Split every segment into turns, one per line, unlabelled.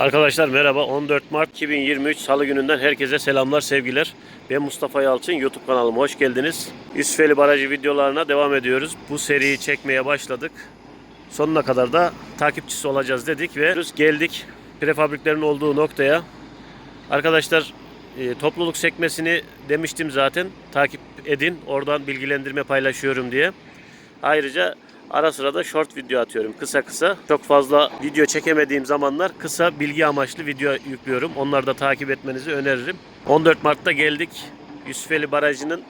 Arkadaşlar merhaba. 14 Mart 2023 Salı gününden herkese selamlar, sevgiler. Ben Mustafa Yalçın. YouTube kanalıma hoş geldiniz. Yusufeli Barajı videolarına devam ediyoruz. Bu seriyi çekmeye başladık. Sonuna kadar da takipçisi olacağız dedik ve geldik prefabriklerin olduğu noktaya. Arkadaşlar e, topluluk sekmesini demiştim zaten. Takip edin. Oradan bilgilendirme paylaşıyorum diye. Ayrıca ara sıra da short video atıyorum kısa kısa. Çok fazla video çekemediğim zamanlar kısa bilgi amaçlı video yüklüyorum. Onları da takip etmenizi öneririm. 14 Mart'ta geldik. Yusufeli Barajı'nın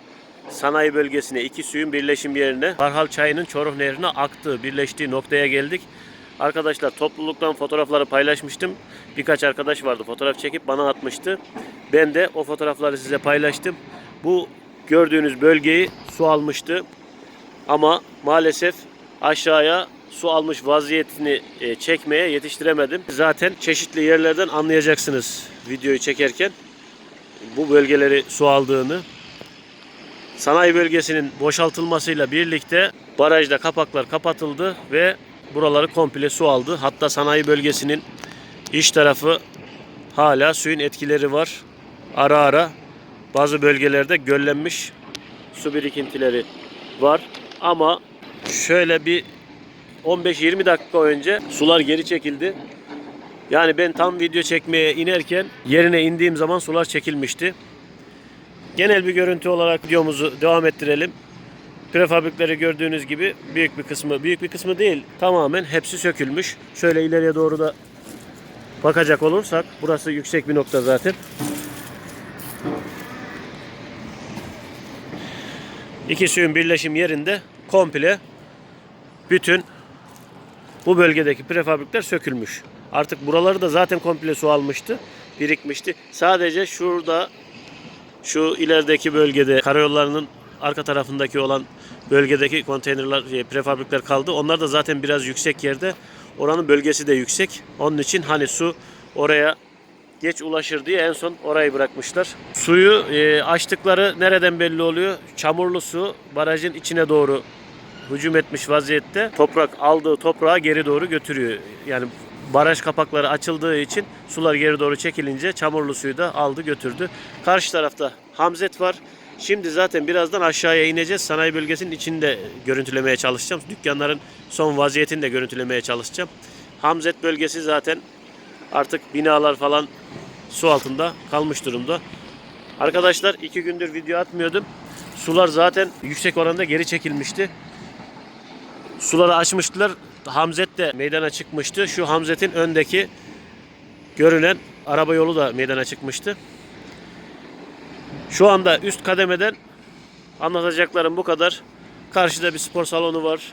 sanayi bölgesine, iki suyun birleşim yerine, Karhal Çayı'nın Çoruh Nehri'ne aktığı, birleştiği noktaya geldik. Arkadaşlar topluluktan fotoğrafları paylaşmıştım. Birkaç arkadaş vardı fotoğraf çekip bana atmıştı. Ben de o fotoğrafları size paylaştım. Bu gördüğünüz bölgeyi su almıştı. Ama maalesef aşağıya su almış vaziyetini e, çekmeye yetiştiremedim. Zaten çeşitli yerlerden anlayacaksınız videoyu çekerken bu bölgeleri su aldığını. Sanayi bölgesinin boşaltılmasıyla birlikte barajda kapaklar kapatıldı ve buraları komple su aldı. Hatta sanayi bölgesinin iç tarafı hala suyun etkileri var. Ara ara bazı bölgelerde göllenmiş su birikintileri var. Ama şöyle bir 15-20 dakika önce sular geri çekildi. Yani ben tam video çekmeye inerken yerine indiğim zaman sular çekilmişti. Genel bir görüntü olarak videomuzu devam ettirelim. Prefabrikleri gördüğünüz gibi büyük bir kısmı, büyük bir kısmı değil tamamen hepsi sökülmüş. Şöyle ileriye doğru da bakacak olursak burası yüksek bir nokta zaten. İki suyun birleşim yerinde komple bütün bu bölgedeki prefabrikler sökülmüş. Artık buraları da zaten komple su almıştı, birikmişti. Sadece şurada şu ilerideki bölgede karayollarının arka tarafındaki olan bölgedeki konteynerler, e, prefabrikler kaldı. Onlar da zaten biraz yüksek yerde. Oranın bölgesi de yüksek. Onun için hani su oraya geç ulaşır diye en son orayı bırakmışlar. Suyu e, açtıkları nereden belli oluyor? Çamurlu su barajın içine doğru hücum etmiş vaziyette. Toprak aldığı toprağı geri doğru götürüyor. Yani baraj kapakları açıldığı için sular geri doğru çekilince çamurlu suyu da aldı götürdü. Karşı tarafta Hamzet var. Şimdi zaten birazdan aşağıya ineceğiz. Sanayi bölgesinin içinde görüntülemeye çalışacağım. Dükkanların son vaziyetini de görüntülemeye çalışacağım. Hamzet bölgesi zaten artık binalar falan su altında kalmış durumda. Arkadaşlar iki gündür video atmıyordum. Sular zaten yüksek oranda geri çekilmişti. Suları açmıştılar. Hamzet de meydana çıkmıştı. Şu Hamzet'in öndeki görünen araba yolu da meydana çıkmıştı. Şu anda üst kademeden anlatacaklarım bu kadar. Karşıda bir spor salonu var.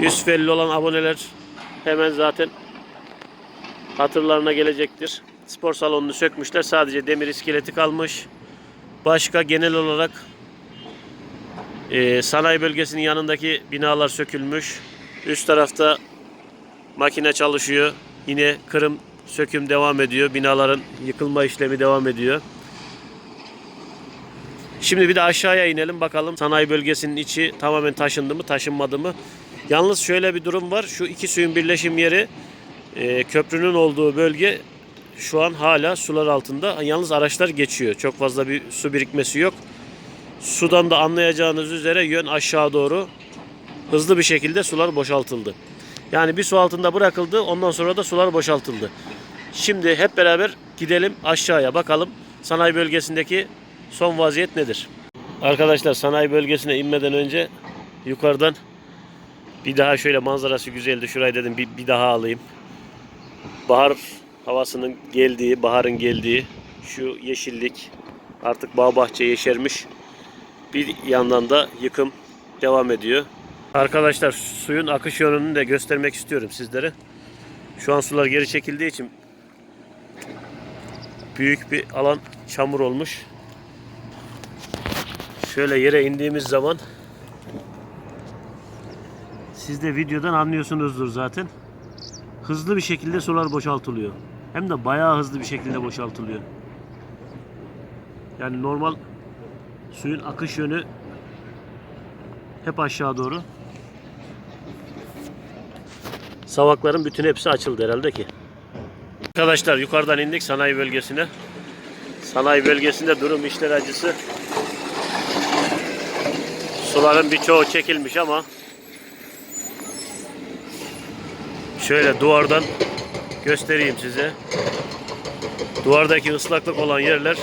Yusufeli olan aboneler hemen zaten hatırlarına gelecektir. Spor salonunu sökmüşler. Sadece demir iskeleti kalmış. Başka genel olarak e, sanayi bölgesinin yanındaki binalar sökülmüş. Üst tarafta makine çalışıyor. Yine kırım söküm devam ediyor. Binaların yıkılma işlemi devam ediyor. Şimdi bir de aşağıya inelim bakalım sanayi bölgesinin içi tamamen taşındı mı taşınmadı mı. Yalnız şöyle bir durum var. Şu iki suyun birleşim yeri e, köprünün olduğu bölge şu an hala sular altında. Yalnız araçlar geçiyor. Çok fazla bir su birikmesi yok. Sudan da anlayacağınız üzere yön aşağı doğru hızlı bir şekilde sular boşaltıldı. Yani bir su altında bırakıldı ondan sonra da sular boşaltıldı. Şimdi hep beraber gidelim aşağıya bakalım sanayi bölgesindeki son vaziyet nedir? Arkadaşlar sanayi bölgesine inmeden önce yukarıdan bir daha şöyle manzarası güzeldi. Şurayı dedim bir, bir daha alayım. Bahar havasının geldiği, baharın geldiği şu yeşillik artık bağ bahçe yeşermiş. Bir yandan da yıkım devam ediyor. Arkadaşlar suyun akış yönünü de göstermek istiyorum sizlere. Şu an sular geri çekildiği için büyük bir alan çamur olmuş. Şöyle yere indiğimiz zaman siz de videodan anlıyorsunuzdur zaten. Hızlı bir şekilde sular boşaltılıyor. Hem de bayağı hızlı bir şekilde boşaltılıyor. Yani normal suyun akış yönü hep aşağı doğru. Savakların bütün hepsi açıldı herhalde ki. Arkadaşlar yukarıdan indik sanayi bölgesine. Sanayi bölgesinde durum işler acısı. Suların birçoğu çekilmiş ama şöyle duvardan göstereyim size. Duvardaki ıslaklık olan yerler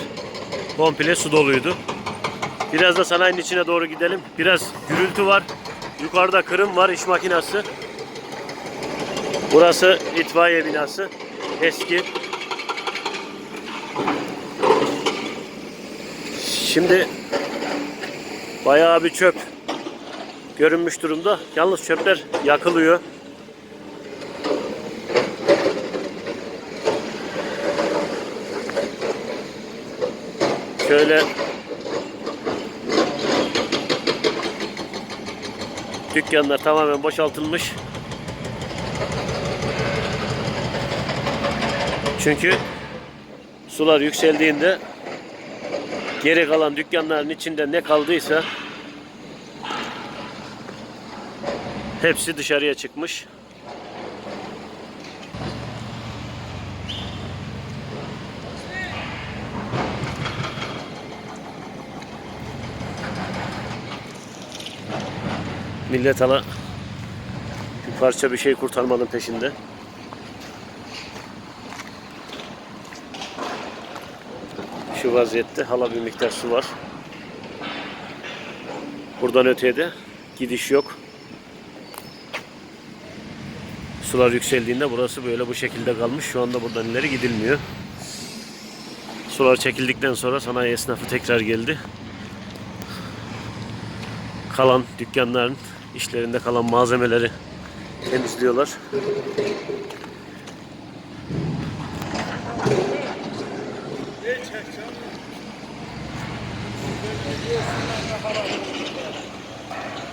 komple su doluydu. Biraz da sanayinin içine doğru gidelim. Biraz gürültü var. Yukarıda kırım var, iş makinası. Burası itfaiye binası. Eski. Şimdi bayağı bir çöp görünmüş durumda. Yalnız çöpler yakılıyor. Şöyle dükkanlar tamamen boşaltılmış. Çünkü sular yükseldiğinde geri kalan dükkanların içinde ne kaldıysa hepsi dışarıya çıkmış. Millet hala bir parça bir şey kurtarmanın peşinde. Şu vaziyette hala bir miktar su var. Buradan öteye de gidiş yok. Sular yükseldiğinde burası böyle bu şekilde kalmış. Şu anda buradan ileri gidilmiyor. Sular çekildikten sonra sanayi esnafı tekrar geldi. Kalan dükkanların işlerinde kalan malzemeleri temizliyorlar.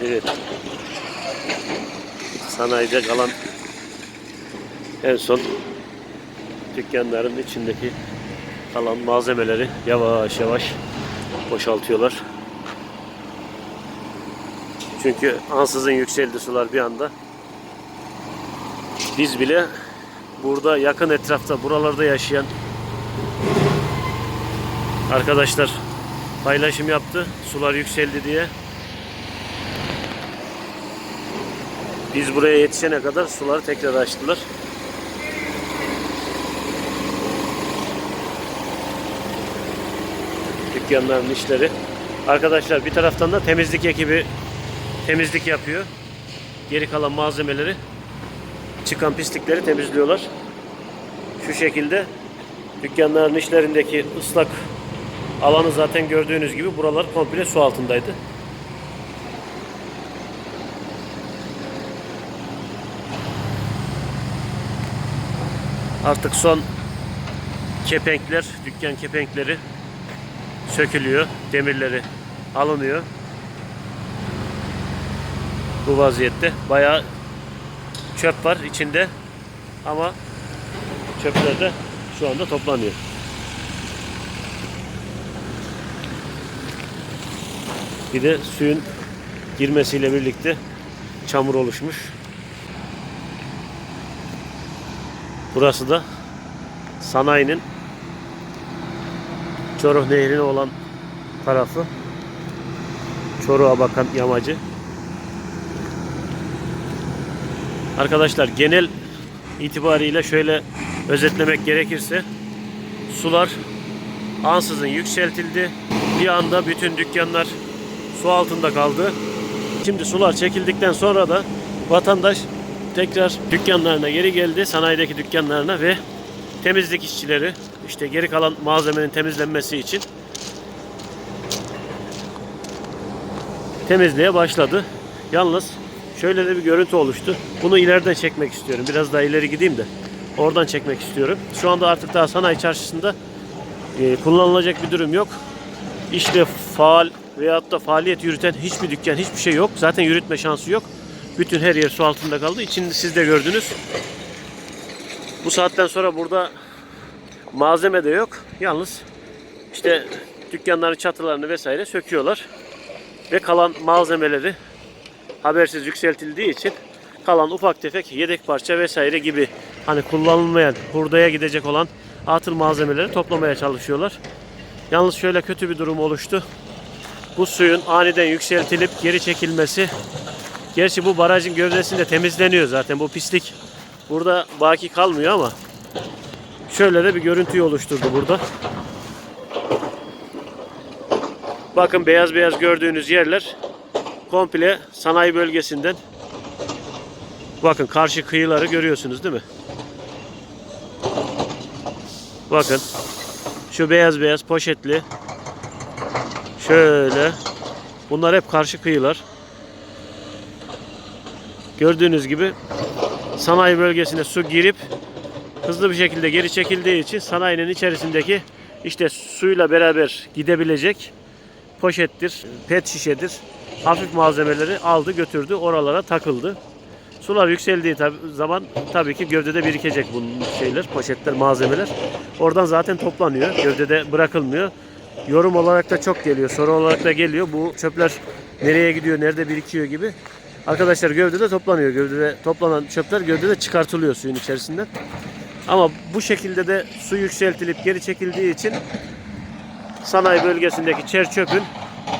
Evet. Sanayide kalan en son dükkanların içindeki kalan malzemeleri yavaş yavaş boşaltıyorlar. Çünkü ansızın yükseldi sular bir anda. Biz bile burada yakın etrafta buralarda yaşayan arkadaşlar paylaşım yaptı. Sular yükseldi diye. Biz buraya yetişene kadar suları tekrar açtılar. Dükkanların işleri. Arkadaşlar bir taraftan da temizlik ekibi temizlik yapıyor. Geri kalan malzemeleri çıkan pislikleri temizliyorlar. Şu şekilde dükkanların işlerindeki ıslak alanı zaten gördüğünüz gibi buralar komple su altındaydı. Artık son kepenkler, dükkan kepenkleri sökülüyor. Demirleri alınıyor. Bu vaziyette bayağı çöp var içinde ama çöpler de şu anda toplanıyor. Bir de suyun girmesiyle birlikte çamur oluşmuş. Burası da sanayinin Çoruh Nehri'ne olan tarafı. Çoruh'a bakan yamacı. Arkadaşlar genel itibariyle şöyle özetlemek gerekirse sular ansızın yükseltildi. Bir anda bütün dükkanlar su altında kaldı. Şimdi sular çekildikten sonra da vatandaş tekrar dükkanlarına geri geldi. Sanayideki dükkanlarına ve temizlik işçileri işte geri kalan malzemenin temizlenmesi için temizliğe başladı. Yalnız şöyle de bir görüntü oluştu. Bunu ileriden çekmek istiyorum. Biraz daha ileri gideyim de oradan çekmek istiyorum. Şu anda artık daha sanayi çarşısında e, kullanılacak bir durum yok. İşte faal veyahut da faaliyet yürüten hiçbir dükkan, hiçbir şey yok. Zaten yürütme şansı yok. Bütün her yer su altında kaldı. İçinde siz de gördünüz. Bu saatten sonra burada malzeme de yok. Yalnız işte dükkanların çatılarını vesaire söküyorlar. Ve kalan malzemeleri habersiz yükseltildiği için kalan ufak tefek yedek parça vesaire gibi hani kullanılmayan hurdaya gidecek olan atıl malzemeleri toplamaya çalışıyorlar. Yalnız şöyle kötü bir durum oluştu. Bu suyun aniden yükseltilip geri çekilmesi Gerçi bu barajın gövdesinde temizleniyor zaten. Bu pislik burada baki kalmıyor ama şöyle de bir görüntüyü oluşturdu burada. Bakın beyaz beyaz gördüğünüz yerler komple sanayi bölgesinden. Bakın karşı kıyıları görüyorsunuz değil mi? Bakın şu beyaz beyaz poşetli şöyle bunlar hep karşı kıyılar. Gördüğünüz gibi sanayi bölgesine su girip hızlı bir şekilde geri çekildiği için sanayinin içerisindeki işte suyla beraber gidebilecek poşettir, pet şişedir, hafif malzemeleri aldı götürdü oralara takıldı. Sular yükseldiği tab- zaman tabii ki gövdede birikecek bunun şeyler, poşetler, malzemeler. Oradan zaten toplanıyor. Gövdede bırakılmıyor. Yorum olarak da çok geliyor, soru olarak da geliyor. Bu çöpler nereye gidiyor, nerede birikiyor gibi. Arkadaşlar gövdede toplanıyor. Gövdede toplanan çöpler gövdede çıkartılıyor suyun içerisinden. Ama bu şekilde de su yükseltilip geri çekildiği için sanayi bölgesindeki çer çöpün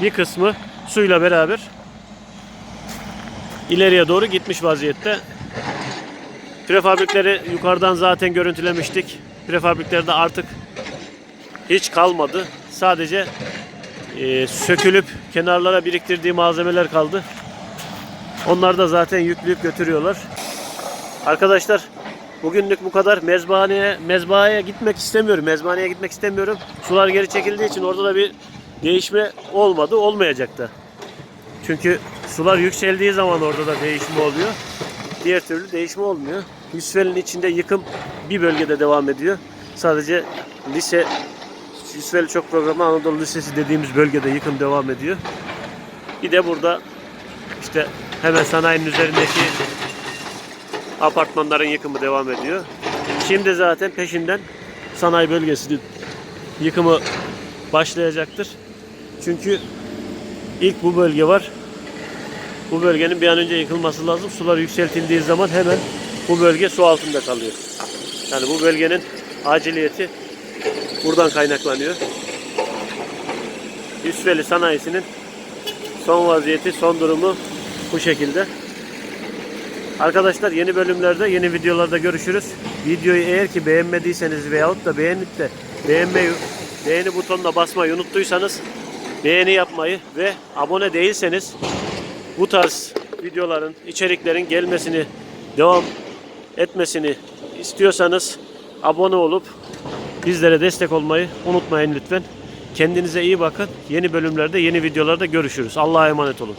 bir kısmı suyla beraber ileriye doğru gitmiş vaziyette. Prefabrikleri yukarıdan zaten görüntülemiştik. Prefabriklerde artık hiç kalmadı. Sadece e, sökülüp kenarlara biriktirdiği malzemeler kaldı. Onlar da zaten yükleyip götürüyorlar. Arkadaşlar bugünlük bu kadar. Mezbahaneye, mezbahaya gitmek istemiyorum. Mezbahaneye gitmek istemiyorum. Sular geri çekildiği için orada da bir değişme olmadı. Olmayacak da. Çünkü sular yükseldiği zaman orada da değişme oluyor. Diğer türlü değişme olmuyor. Yusufeli'nin içinde yıkım bir bölgede devam ediyor. Sadece lise Yusufeli Çok Programı Anadolu Lisesi dediğimiz bölgede yıkım devam ediyor. Bir de burada işte hemen sanayinin üzerindeki apartmanların yıkımı devam ediyor. Şimdi zaten peşinden sanayi bölgesinin yıkımı başlayacaktır. Çünkü ilk bu bölge var. Bu bölgenin bir an önce yıkılması lazım. Sular yükseltildiği zaman hemen bu bölge su altında kalıyor. Yani bu bölgenin aciliyeti buradan kaynaklanıyor. Yusufeli sanayisinin son vaziyeti, son durumu bu şekilde. Arkadaşlar yeni bölümlerde, yeni videolarda görüşürüz. Videoyu eğer ki beğenmediyseniz veyahut da beğenip de beğenmeyi, beğeni butonuna basmayı unuttuysanız beğeni yapmayı ve abone değilseniz bu tarz videoların, içeriklerin gelmesini, devam etmesini istiyorsanız abone olup bizlere destek olmayı unutmayın lütfen. Kendinize iyi bakın. Yeni bölümlerde, yeni videolarda görüşürüz. Allah'a emanet olun.